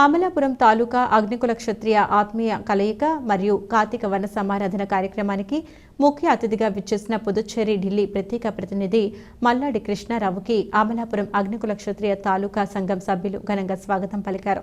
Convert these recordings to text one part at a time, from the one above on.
అమలాపురం తాలూకా అగ్నికుల క్షత్రియ ఆత్మీయ కలయిక మరియు కార్తీక వన సమారాధన కార్యక్రమానికి ముఖ్య అతిథిగా విచ్చేసిన పుదుచ్చేరి ఢిల్లీ ప్రత్యేక ప్రతినిధి మల్లాడి కృష్ణారావుకి అమలాపురం అగ్నికుల క్షత్రియ తాలూకా సంఘం సభ్యులు ఘనంగా స్వాగతం పలికారు.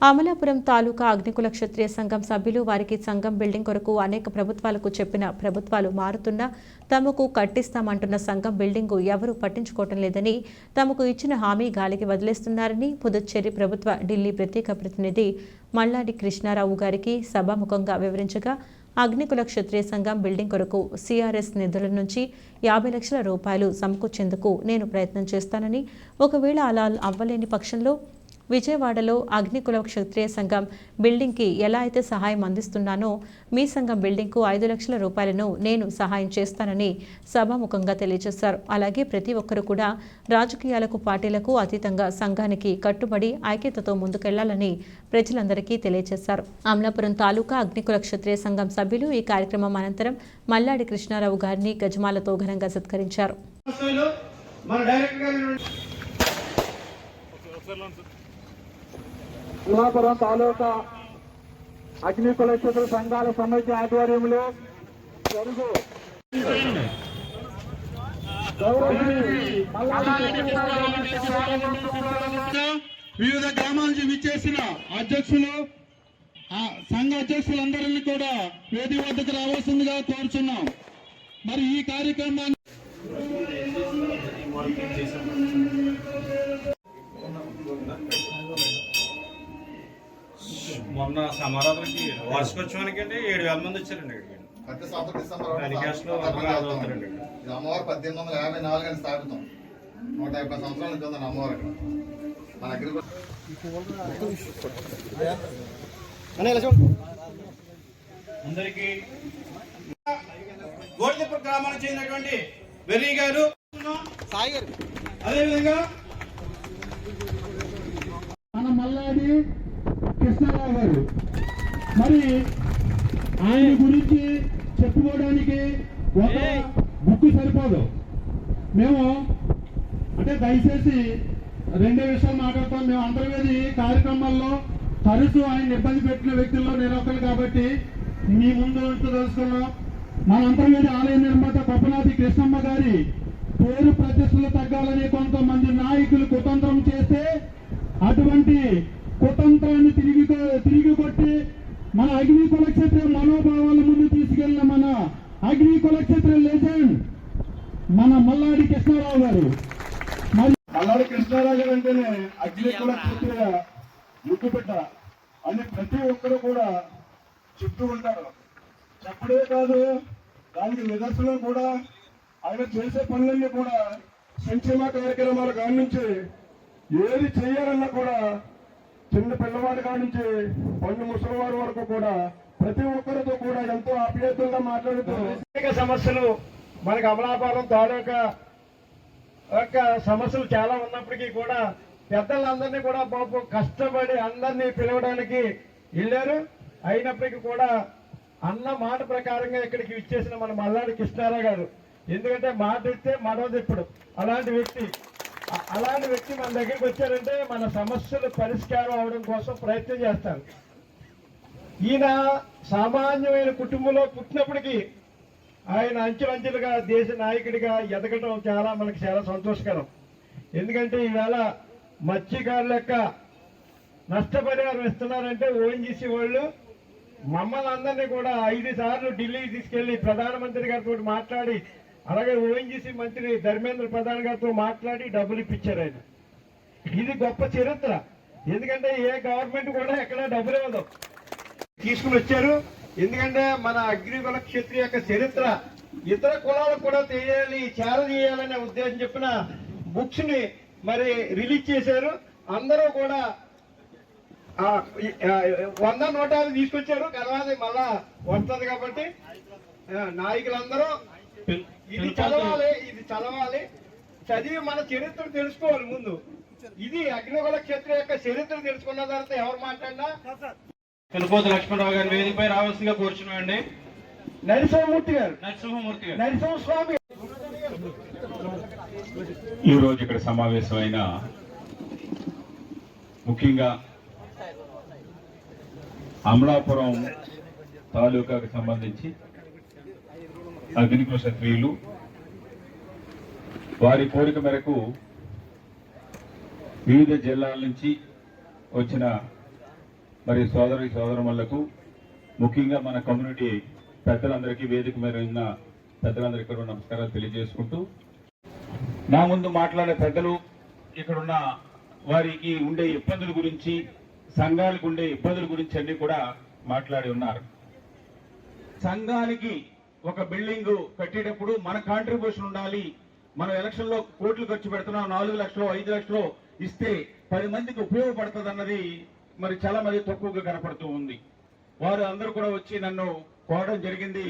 అమలాపురం తాలూకా అగ్నికుల క్షత్రియ సంఘం సభ్యులు వారికి సంఘం బిల్డింగ్ కొరకు అనేక ప్రభుత్వాలకు చెప్పిన ప్రభుత్వాలు మారుతున్నా తమకు కట్టిస్తామంటున్న సంఘం బిల్డింగు ఎవరూ పట్టించుకోవటం లేదని తమకు ఇచ్చిన హామీ గాలికి వదిలేస్తున్నారని పుదుచ్చేరి ప్రభుత్వ ఢిల్లీ ప్రత్యేక ప్రతినిధి మల్లాడి కృష్ణారావు గారికి సభాముఖంగా వివరించగా అగ్నికుల క్షత్రియ సంఘం బిల్డింగ్ కొరకు సిఆర్ఎస్ నిధుల నుంచి యాభై లక్షల రూపాయలు సమకూర్చేందుకు నేను ప్రయత్నం చేస్తానని ఒకవేళ అలా అవ్వలేని పక్షంలో విజయవాడలో అగ్నికుల క్షత్రియ సంఘం బిల్డింగ్కి ఎలా అయితే సహాయం అందిస్తున్నానో మీ సంఘం బిల్డింగ్కు ఐదు లక్షల రూపాయలను నేను సహాయం చేస్తానని సభాముఖంగా తెలియజేశారు. అలాగే ప్రతి ఒక్కరూ కూడా రాజకీయాలకు పార్టీలకు అతీతంగా సంఘానికి కట్టుబడి ఐక్యతతో ముందుకెళ్ళాలని ప్రజలందరికీ తెలియజేశారు. అమలాపురం తాలూకా అగ్నికుల క్షత్రియ సంఘం సభ్యులు ఈ కార్యక్రమం అనంతరం మల్లాడి కృష్ణారావు గారిని గజమాలతో ఘనంగా సత్కరించారు. మన డైరెక్టర్ తాలూకా అగ్ని కులక్షేత్ర సంఘాల సమైక్య ఆధ్వర్యంలో జరుగు. వివిధ గ్రామాల నుంచి విచ్చేసిన అధ్యక్షులు ఆ సంఘ అధ్యక్షులందరినీ కూడా వేది వద్దకు రావాల్సిందిగా కోరుచున్నాం. మరి ఈ కార్యక్రమాన్ని మొన్న సమారాధనకి వార్షికోత్సవానికి అంటే ఏడు వేల మంది వచ్చారండి. ఇది అమ్మవారు పద్దెనిమిది వందల యాభై నాలుగు అని స్థాపితం. నూట యాభై సంవత్సరాల నుంచి ఉందండి అమ్మవారు మన అగ్రికల్చర్ అందరికి గ్రామానికి చెందినటువంటి వెర్రీ గారు. అదేవిధంగా మన మల్లాది కృష్ణారావు గారు మరి ఆయన గురించి చెప్పుకోవడానికి ఒక బుక్ సరిపోదు. మేము అంటే దయచేసి రెండే విషయాలు మాట్లాడతాం. మేము అంతర్వేది కార్యక్రమాల్లో తరచూ ఆయన ఇబ్బంది పెట్టిన వ్యక్తుల్లో నేను ఒకరు కాబట్టి మీ ముందు తెలుసుకున్నాం. మన అంతర్వేది ఆలయ నిర్మాత కొప్పనాథి కృష్ణమ్మ గారి పేరు ప్రతిష్టలు తగ్గాలని కొంతమంది నాయకులు కుతంత్రం చేస్తే అటువంటి కుతంత్రాన్ని తిరిగి తిరిగి కొట్టి మన అగ్ని కులక్షేత్ర మనోభావాల ముందు తీసుకెళ్ళిన మన అగ్ని కులక్షేత్ర లెజెండ్ మన మల్లాడి కృష్ణారావు గారు. మల్లాడి కృష్ణారావు గారు అంటేనే అగ్ని కులక్షేత్ర ముగ్గుపెట్ట అని ప్రతి ఒక్కరు కూడా చెప్తూ ఉంటారు. చెప్పడే కాదు దానికి నిదర్శనం కూడా. ఆయన చేసే పనులన్నీ కూడా సంక్షేమ కార్యక్రమాల కాడి నుంచి ఏది చేయాలన్నా కూడా చిన్న పిల్లవాడు కానించి నుంచి పండు ముసలివారి వరకు కూడా ప్రతి ఒక్కరితో కూడా ఎంతో ఆప్యాయతంగా మాట్లాడుతూ అనేక సమస్యలు మనకు అమలాపురం తాలూకా యొక్క సమస్యలు చాలా ఉన్నప్పటికీ కూడా పెద్దలందరినీ కూడా బాబు కష్టపడి అందరినీ పిలవడానికి వెళ్ళారు. అయినప్పటికీ కూడా అన్న మాట ప్రకారంగా ఇక్కడికి ఇచ్చేసిన మన మల్లాడి కృష్ణారావు గారు. ఎందుకంటే మాట ఇస్తే మనోదిప్పుడు అలాంటి వ్యక్తి అలాంటి వ్యక్తి మన దగ్గరికి వచ్చారంటే మన సమస్యలు పరిష్కారం అవడం కోసం ప్రయత్నం చేస్తారు. ఈయన సామాన్యమైన కుటుంబంలో పుట్టినప్పటికీ ఆయన అంచెలంచెలుగా దేశ నాయకుడిగా ఎదగటం చాలా మనకి చాలా సంతోషకరం. ఎందుకంటే ఈవేళ మత్స్యకారుల యొక్క నష్టపరిహారం ఇస్తున్నారంటే ఓఎన్జీసీ వాళ్ళు మమ్మల్ని అందరినీ కూడా ఐదు సార్లు ఢిల్లీకి తీసుకెళ్ళి ప్రధానమంత్రి గారితో మాట్లాడి అలాగే ఓఎన్జీసీ మంత్రి ధర్మేంద్ర ప్రధాన్ గారితో మాట్లాడి డబ్బులు ఇప్పించారు ఆయన. ఇది గొప్ప చరిత్ర. ఎందుకంటే ఏ గవర్నమెంట్ కూడా ఎక్కడ డబ్బులు ఇవ్వదు. తీసుకుని వచ్చారు. ఎందుకంటే మన అగ్రికుల క్షత్రియ యొక్క చరిత్ర. ఇతర కులాలకు కూడా తెలియాలి చేర చేయాలనే ఉద్దేశం చెప్పిన బుక్స్ని మరి రిలీజ్ చేశారు. అందరూ కూడా వంద నోటాలు తీసుకొచ్చారు. తర్వాత మళ్ళా వస్తుంది కాబట్టి నాయకులందరూ ఇది చదవాలి ఇది చదవాలి. చదివి మన చరిత్ర తెలుసుకోవాలి ముందు. ఇది అగ్నికుల క్షత్రియ యొక్క చరిత్ర తెలుసుకున్న తర్వాత ఎవరు మాట్లాడినా? పినపోతు లక్ష్మణరావు గారి వేదికపై రావాల్సిందిగా కోరుచున్నామండి. నరసింహమూర్తి గారు. నరసింహమూర్తి గారు. నరసింహ స్వామి ఈ రోజు ఇక్కడ సమావేశమైన ముఖ్యంగా అమలాపురం తాలూకాకు సంబంధించి అగ్నికుల క్షత్రియులు వారి కోరిక మేరకు వివిధ జిల్లాల నుంచి వచ్చిన మరి సోదరి సోదరులకు ముఖ్యంగా మన కమ్యూనిటీ పెద్దలందరికీ వేదిక మీద ఉన్న పెద్దలందరికీ కూడా నమస్కారాలు తెలియజేసుకుంటూ నా ముందు మాట్లాడే పెద్దలు ఇక్కడున్న వారికి ఉండే ఇబ్బందుల గురించి సంఘాలకు ఉండే ఇబ్బందుల గురించి అన్ని కూడా మాట్లాడి ఉన్నారు. సంఘానికి ఒక బిల్డింగ్ కట్టేటప్పుడు మన కాంట్రిబ్యూషన్ ఉండాలి. మనం ఎలక్షన్లో కోట్లు ఖర్చు పెడుతున్నాం. నాలుగు లక్షలు ఐదు లక్షలు ఇస్తే పది మందికి ఉపయోగపడుతుంది అన్నది మరి చాలా మంది తక్కువగా కనపడుతూ ఉంది. వారు అందరూ కూడా వచ్చి నన్ను కోరడం జరిగింది.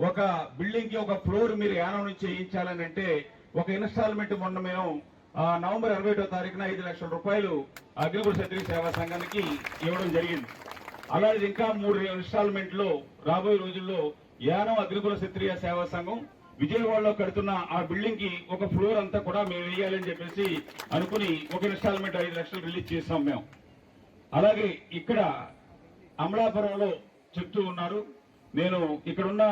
ఒక బిల్డింగ్కి ఒక ఫ్లోర్ మీరు యానం నుంచి చేయించాలని అంటే ఒక ఇన్స్టాల్మెంట్ మొన్న మేము ఆ, నవంబర్ ఇరవై ఒకటో తారీఖున ఐదు లక్షల రూపాయలు అగ్నికుల క్షత్రియ సేవా సంఘానికి ఇవ్వడం జరిగింది. అలాగే ఇంకా మూడు ఇన్స్టాల్మెంట్లో రాబోయే రోజుల్లో యానం అగ్రికుల క్షత్రియ సేవా సంఘం విజయవాడలో కడుతున్న ఆ బిల్డింగ్కి ఒక ఫ్లోర్ అంతా కూడా మేము వేయాలని చెప్పేసి అనుకుని ఒక ఇన్స్టాల్మెంట్ ఐదు లక్షలు రిలీజ్ చేసాం మేము. అలాగే ఇక్కడ అమలాపురంలో చెప్తూ ఉన్నారు. నేను ఇక్కడున్న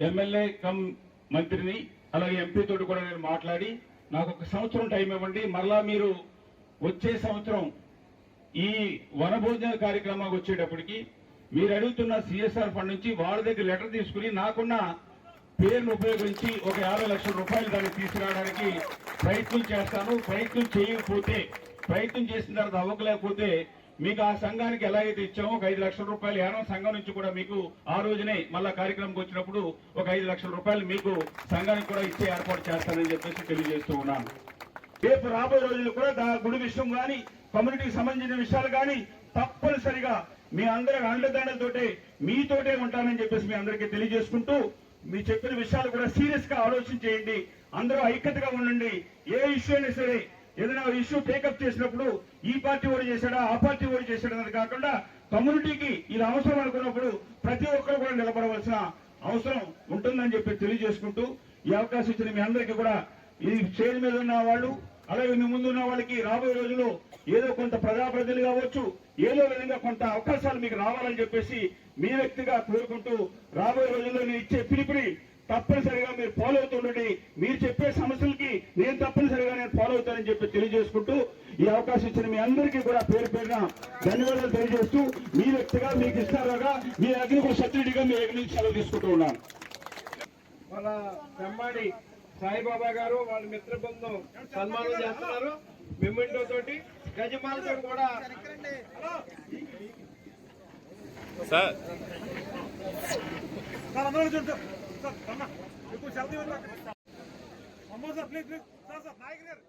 ఎమ్మెల్యే కమ్ మంత్రిని అలాగే ఎంపీ తోటి కూడా నేను మాట్లాడి నాకు ఒక సంవత్సరం టైం ఇవ్వండి. మరలా మీరు వచ్చే సంవత్సరం ఈ వనభోజన కార్యక్రమానికి వచ్చేటప్పటికి మీరు అడుగుతున్న సిఎస్ఆర్ ఫండ్ నుంచి వాళ్ళ దగ్గర లెటర్ తీసుకుని నాకున్న పేరును ఉపయోగించి ఒక యాభై లక్షల రూపాయలు దాన్ని తీసుకురావడానికి ప్రయత్నం చేస్తాను. ప్రయత్నం చేయకపోతే ప్రయత్నం చేసిన తర్వాత అవ్వకలేకపోతే మీకు ఆ సంఘానికి ఎలాగైతే ఇచ్చామో ఒక ఐదు లక్షల రూపాయలు యానం సంఘం నుంచి కూడా మీకు ఆ రోజునే మళ్ళా కార్యక్రమంకి వచ్చినప్పుడు ఒక ఐదు లక్షల రూపాయలు మీకు సంఘానికి కూడా ఇచ్చే ఏర్పాటు చేస్తానని చెప్పేసి తెలియజేస్తూ ఉన్నాను. రేపు రాబోయే రోజుల్లో కూడా గుడి విషయం కానీ కమ్యూనిటీకి సంబంధించిన విషయాలు కానీ తప్పనిసరిగా మీ అందరి అండదండలతోటే మీతోటే ఉంటానని చెప్పేసి మీ అందరికీ తెలియజేసుకుంటూ మీ చెప్పిన విషయాలు కూడా సీరియస్గా ఆలోచన చేయండి. అందరూ ఐక్యతగా ఉండండి. ఏ ఇష్యూ అయినా సరే ఏదైనా ఇష్యూ టేకప్ చేసినప్పుడు ఈ పార్టీ ఓడి చేశాడా ఆ పార్టీ ఓడి చేశాడా అనేది కాకుండా కమ్యూనిటీకి ఇది అవసరం అనుకున్నప్పుడు ప్రతి ఒక్కరు కూడా నిలబడవలసిన అవసరం ఉంటుందని చెప్పి తెలియజేసుకుంటూ ఈ అవకాశం ఇచ్చిన మీ అందరికీ కూడా ఈ స్టేజ్ మీద ఉన్న వాళ్ళు అలాగే మీ ముందున్న వాళ్ళకి రాబోయే రోజుల్లో ఏదో కొంత ప్రజాప్రతినిధులు కావచ్చు ఏదో విధంగా కొంత అవకాశాలు మీకు రావాలని చెప్పేసి మీ వ్యక్తిగా కోరుకుంటూ రాబోయే రోజుల్లో నేను ఇచ్చే పిలుపుని తప్పనిసరిగా మీరు ఫాలో అవుతుండండి మీరు చెప్పే సమస్యలకి నేను తప్పనిసరిగా నేను ఫాలో అవుతానని చెప్పి తెలియజేసుకుంటూ ఈ అవకాశం ఇచ్చిన మీ అందరికీ కూడా పేరు పేరున ధన్యవాదాలు తెలియజేస్తూ మీ వ్యక్తిగా మీకు ఇస్తారుగా మీ అగ్ని సబ్సిడీగా మీ అగ్ని సెలవు తీసుకుంటూ ఉన్నాను. మన సాయిబాబా గారు వాళ్ళ మిత్ర బృందం సన్మానం చేస్తున్నారు. మెమెంటో తోటి గజమాలతో కూడా sir. Sir please please. Sir sir Nayak garu.